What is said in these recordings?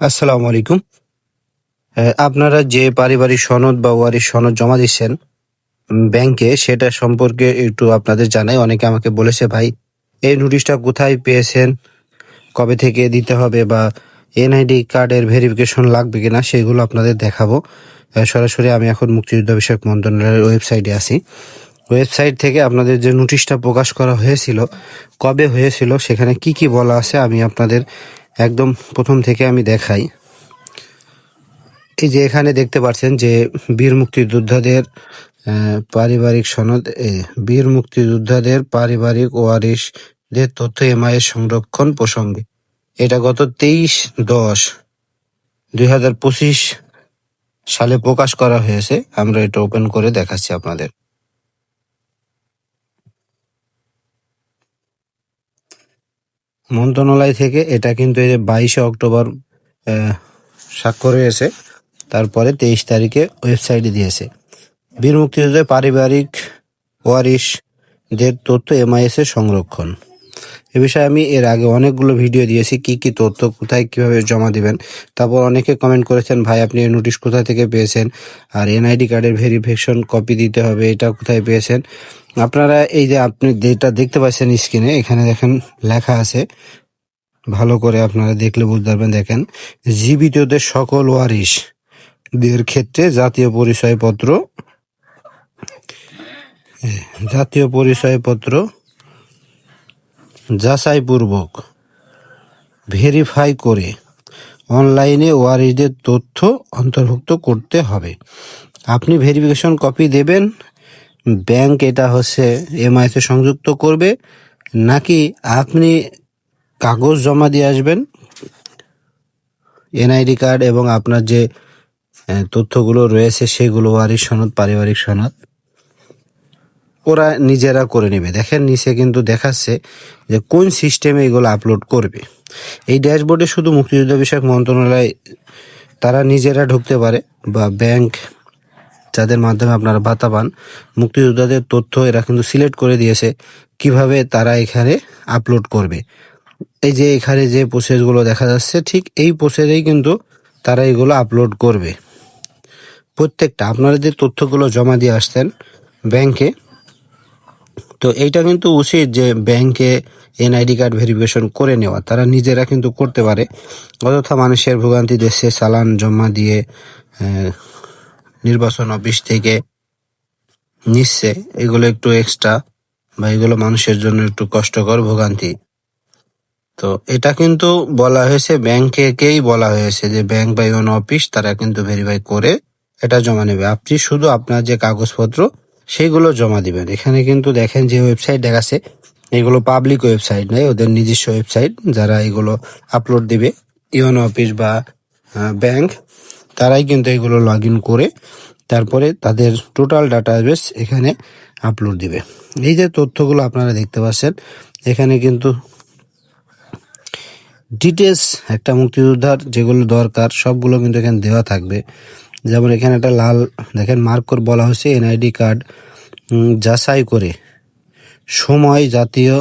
আসসালামু আলাইকুম। আপনারা যে পারিবারিক সনদ বা ওয়ারিশ সনদ জমা দিচ্ছেন ব্যাংকে, সেটা সম্পর্কে একটু আপনাদের জানাই। অনেকে আমাকে বলেছে, ভাই, এই নোটিশটা কোথায় পেয়েছেন? কবে থেকে দিতে হবে? বা এনআইডি কার্ডের ভেরিফিকেশন লাগবে কিনা? সেগুলো আপনাদের দেখাবো। সরাসরি আমি এখন মুক্তিযুদ্ধ বিষয়ক মন্ত্রণালয়ের ওয়েবসাইটে আছি। ওয়েবসাইট থেকে আপনাদের যে নোটিশটা প্রকাশ করা হয়েছিল, কবে হয়েছিল, সেখানে কি কি বলা আছে, আমি আপনাদের একদম প্রথম থেকে আমি দেখাই। এই যে এখানে দেখতে পাচ্ছেন যে বীর মুক্তিযোদ্ধাদের পারিবারিক সনদ বীর মুক্তিযোদ্ধাদের পারিবারিক ওয়ারিশদের তথ্য এমআই সংরক্ষণ প্রসঙ্গে। এটা গত তেইশ দশ দুই সালে প্রকাশ করা হয়েছে। আমরা এটা ওপেন করে দেখাচ্ছি আপনাদের। মন্ত্রণালয় থেকে এটা কিন্তু এই যে বাইশে অক্টোবর স্বাক্ষর হয়েছে। তারপরে তেইশ তারিখে ওয়েবসাইটে দিয়েছে। বীর মুক্তিযুদ্ধের পারিবারিক ওয়ারিশদের তথ্য এমআইএস এর সংরক্ষণ। এ বিষয়ে আমি এর আগে অনেকগুলো ভিডিও দিয়েছি, কি কি তথ্য, কোথায় কীভাবে জমা দিবেন, তারপর অনেকে কমেন্ট করেছেন, ভাই, আপনি এই নোটিশ কোথা থেকে পেয়েছেন? আর এনআইডি কার্ডের ভেরিফিকেশন কপি দিতে হবে, এটা কোথায় পেয়েছেন? আপনারা এই যে আপনি যেটা দেখতে পাচ্ছেন স্ক্রিনে এখানে দেখেন লেখা আছে, ভালো করে আপনারা দেখলে বুঝতে পারবেন, দেখেন, জীবিতদের সকল ওয়ারিশ দের ক্ষেত্রে জাতীয় পরিচয়পত্র জাতীয় পরিচয়পত্র যাচাইপূর্বক ভেরিফাই করে অনলাইনে ওয়ারিশদের তথ্য অন্তর্ভুক্ত করতে হবে। আপনি ভেরিফিকেশন কপি দেবেন ব্যাংক এটা হচ্ছে এমআইতে সংযুক্ত করবে, নাকি আপনি কাগজ জমা দিয়ে আসবেন, এনআইডি কার্ড এবং আপনার যে তথ্যগুলো রয়েছে সেগুলো ওয়ারিশ সনদ, পারিবারিক সনদ, ওরা নিজেরা করে নেবে। দেখেন, নিচে কিন্তু দেখাচ্ছে যে কোন সিস্টেমে এগুলো আপলোড করবে। এই ড্যাশবোর্ডে শুধু মুক্তিযুদ্ধ বিষয়ক মন্ত্রণালয়, তারা নিজেরা ঢুকতে পারে, বা ব্যাংক যাদের মাধ্যমে আপনারা ভাতা পান। মুক্তিযোদ্ধাদের তথ্য এরা কিন্তু সিলেক্ট করে দিয়েছে কীভাবে তারা এখানে আপলোড করবে। এই যে এখানে যে প্রসেসগুলো দেখা যাচ্ছে, ঠিক এই প্রসেসেই কিন্তু তারা এগুলো আপলোড করবে। প্রত্যেকটা, আপনারা যে তথ্যগুলো জমা দিয়ে আসতেন ব্যাংকে, তো এইটা কিন্তু উচিত যে ব্যাংকে এনআইডি কার্ড ভেরিফিকেশন করে নেওয়া। তারা নিজেরা কিন্তু করতে পারে। অযথা মানুষের ভোগান্তি দেশে চালান জমা দিয়ে নির্বাচন অফিস থেকে নিচ্ছে, এগুলো একটু এক্সট্রা বা এগুলো মানুষের জন্য একটু কষ্টকর ভোগান্তি। তো এটা কিন্তু বলা হয়েছে ব্যাংকেকেই বলা হয়েছে যে ব্যাংক বা ইউনো অফিস তারা কিন্তু ভেরিফাই করে এটা জমা নেবে। আপনি শুধু আপনার যে কাগজপত্র সেইগুলো জমা দিবেন। এখানে কিন্তু দেখেন যে ওয়েবসাইট দেখাচ্ছে, এগুলো পাবলিক ওয়েবসাইট নয়, ওদের নিজস্ব ওয়েবসাইট যারা এগুলো আপলোড দিবে। ইউনো অফিস বা ব্যাংক তারাই কিন্তু এগুলো লগ করে তারপরে তাদের টোটাল ডাটাবেস এখানে আপলোড দিবে। এই যে তথ্যগুলো আপনারা দেখতে পাচ্ছেন, এখানে কিন্তু ডিটেলস একটা মুক্তিযোদ্ধার যেগুলো দরকার, সবগুলো কিন্তু এখানে দেওয়া থাকবে। যেমন এখানে একটা লাল, দেখেন মার্ক করে বলা হয়েছে এনআইডি কার্ড যাচাই করে। সময়, জাতীয়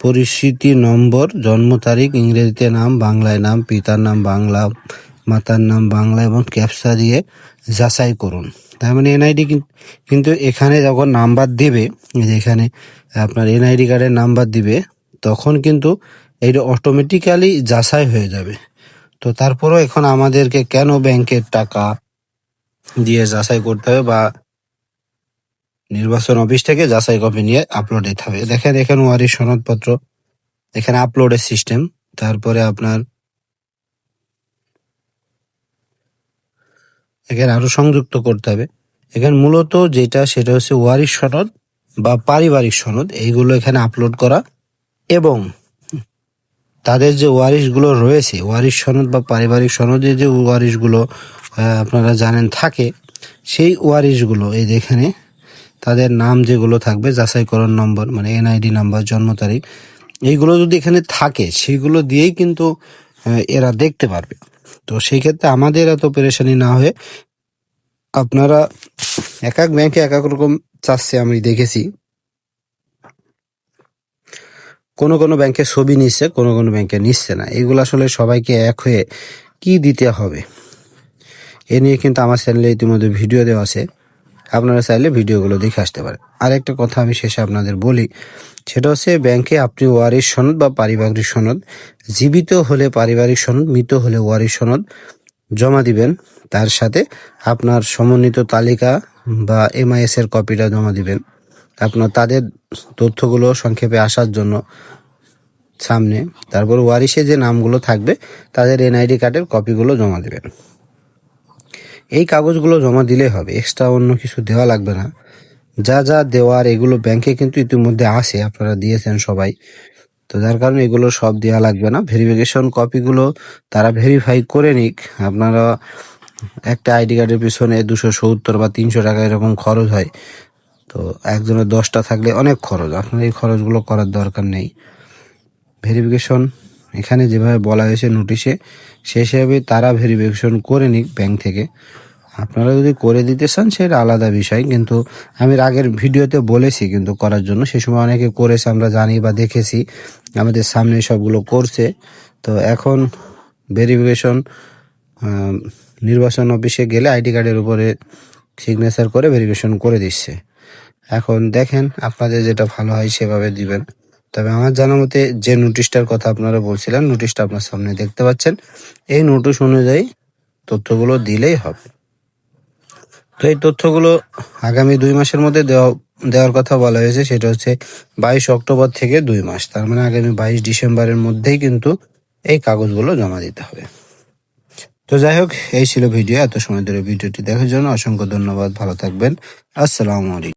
পরিস্থিতি নম্বর, জন্ম তারিখ, ইংরেজিতে নাম, বাংলায় নাম, পিতার নাম, বাংলা মাতার নাম বাংলা এবং ক্যাপসা দিয়ে যাচাই করুন। তার মানে এনআইডি কিন্তু এখানে যখন নাম্বার দেবে এখানে আপনার এনআইডি কার্ডের নাম্বার দিবে, তখন কিন্তু এইটা অটোমেটিক্যালি যাচাই হয়ে যাবে। তো তারপরেও এখন আমাদেরকে কেন ব্যাংকের টাকা দিয়ে যাচাই করতে হবে বা নির্বাচন অফিস থেকে যাচাই কপি নিয়ে আপলোড দিতে হবে। দেখেন এখানে ওয়ারিশ সনদপত্র, এখানে আপলোডের সিস্টেম তারপরে আপনার এখানে আরও সংযুক্ত করতে হবে। এখানে মূলত যেটা, সেটা হচ্ছে ওয়ারিশ সনদ বা পারিবারিক সনদ। এইগুলো এখানে আপলোড করা এবং তাদের যে ওয়ারিশগুলো রয়েছে, ওয়ারিশ সনদ বা পারিবারিক সনদে যে ওয়ারিশগুলো আপনারা জানেন থাকে, সেই ওয়ারিশগুলো, এই এখানে তাদের নাম যেগুলো থাকবে, যাচাইকরণ নম্বর মানে এনআইডি নাম্বার, জন্ম তারিখ, এইগুলো যদি এখানে থাকে, সেগুলো দিয়েই কিন্তু এরা দেখতে পারবে। তো সেই ক্ষেত্রে আমাদের এত পেরেশানি না হয়ে আপনারা এক এক ব্যাংকে এক এক রকম চাচ্ছে আমি দেখেছি। কোনো কোনো ব্যাংকে ছবি নিচ্ছে কোনো কোনো ব্যাংকে নিচ্ছে না। এগুলো আসলে সবাইকে এক হয়ে কি দিতে হবে? এ নিয়ে কিন্তু আমার চ্যানেলে ইতিমধ্যে ভিডিও দেওয়া আছে। আপনারা চাইলে ভিডিওগুলো দেখে আসতে পারেন। আরেকটা কথা আমি শেষে আপনাদের বলি, সেটা হচ্ছে ব্যাংকে আপনি ওয়ারিশ সনদ বা পারিবারিক সনদ, জীবিত হলে পারিবারিক সনদ, মৃত হলে ওয়ারিশ সনদ জমা দিবেন। তার সাথে আপনার সমন্বিত তালিকা বা এমআইএস এর কপিটা জমা দিবেন। আপনার তাদের তথ্যগুলো সংক্ষেপে আসার জন্য সামনে। তারপর ওয়ারিশে যে নামগুলো থাকবে, তাদের এনআইডি কার্ডের কপিগুলো জমা দেবেন। এই কাগজগুলো জমা দিলেই হবে। এক্সট্রা অন্য কিছু দেওয়া লাগবে না। যা যা দেওয়ার এগুলো ব্যাংকে কিন্তু ইতিমধ্যে আছে, আপনারা দিয়েছেন সবাই। তো যার কারণে এগুলো সব দেওয়া লাগবে না। ভেরিফিকেশন কপিগুলো তারা ভেরিফাই করে নিক। আপনারা একটা আইডি কার্ডের পিছনে দুশো সত্তর বা তিনশো টাকা এরকম খরচ হয়। তো একজনের দশটা থাকলে অনেক খরচ। আপনার এই খরচগুলো করার দরকার নেই। ভেরিফিকেশন এখানে যেভাবে বলা হয়েছে নোটিশে সে হিসাবে তারা ভেরিফিকেশন করে নিক ব্যাংক থেকে। আপনারা যদি করে দিতে চান, সেটা আলাদা বিষয়। কিন্তু আমি আগের ভিডিওতে বলেছি, কিন্তু করার জন্য। সে সময় অনেকে করেছে, আমরা জানি বা দেখেছি। আমাদের সামনে সবগুলো করছে। তো এখন ভেরিফিকেশন নির্বাচন অফিসে গেলে আইডি কার্ডের উপরে সিগনেচার করে ভেরিফিকেশন করে দিচ্ছে। এখন দেখেন, আপনাদের যেটা ভালো হয়, সেভাবে দিবেন। তবে আমার জানা মতে যে নোটিশটার কথা আপনারা বলছিলেন নোটিশটা আপনার সামনে দেখতে পাচ্ছেন। এই নোটিশ অনুযায়ী তথ্যগুলো দিলেই হবে। তো এই তথ্যগুলো আগামী দুই মাসের মধ্যে দেওয়া, দেওয়ার কথা বলা হয়েছে, সেটা হচ্ছে বাইশ অক্টোবর থেকে দুই মাস। তার মানে আগামী বাইশ ডিসেম্বরের মধ্যেই কিন্তু এই কাগজগুলো জমা দিতে হবে। তো যাই হোক, এই ছিল ভিডিও এত সময় ধরে ভিডিওটি দেখার জন্য অসংখ্য ধন্যবাদ। ভালো থাকবেন। আসসালামু আলাইকুম।